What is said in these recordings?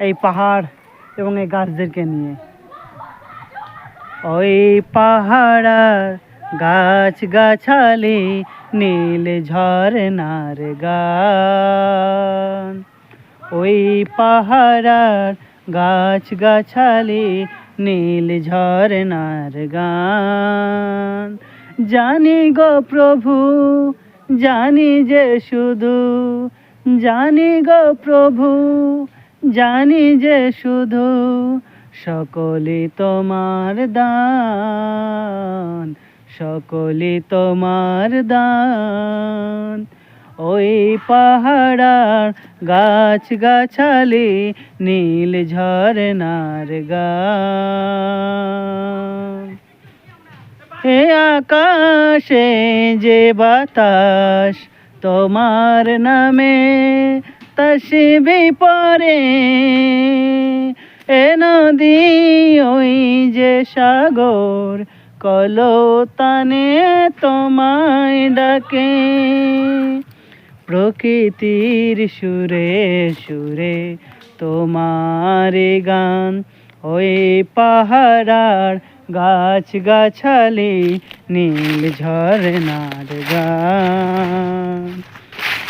এই পাহাড় এবং এই গাছদেরকে নিয়ে। ওই পাহাড়ার গাছ গাছালি, নীল ঝরনার গান। ওই পাহাড়ার গাছ গাছালি, নীল ঝরনার গান। জানি গো প্রভু, জানি যে শুধু, জানি গো প্রভু জানি যে শুধু সকলে তোমার দান সকলে তোমার দান। ওই পাহাড়ার গাছ গাছালি নীল ঝরনার গান। হে আকাশে যে বাতাস তোমার নামে তসবি পরে। এ নদী ওই যে সাগর, কলতানে তোমায় ডাকে। প্রকৃতির সুরে সুরে তোমার গান, ওই পাহাড়ার গাছ গাছালি নীল ঝরনার গান।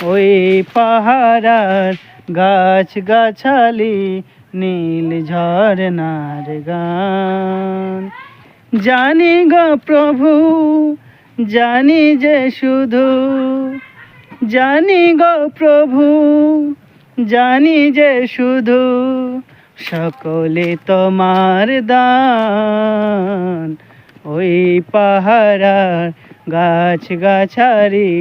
ওই পাহাড়ার গাছ গাছালি নীল ঝরনার গান। জানি গো প্রভু, জানি যে শুধু, জানি গো প্রভু, জানি যে শুধু, সকলে তোমার দান। ওই পাহারার গাছ গাছারি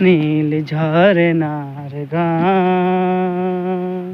নীল ঝরনার গান।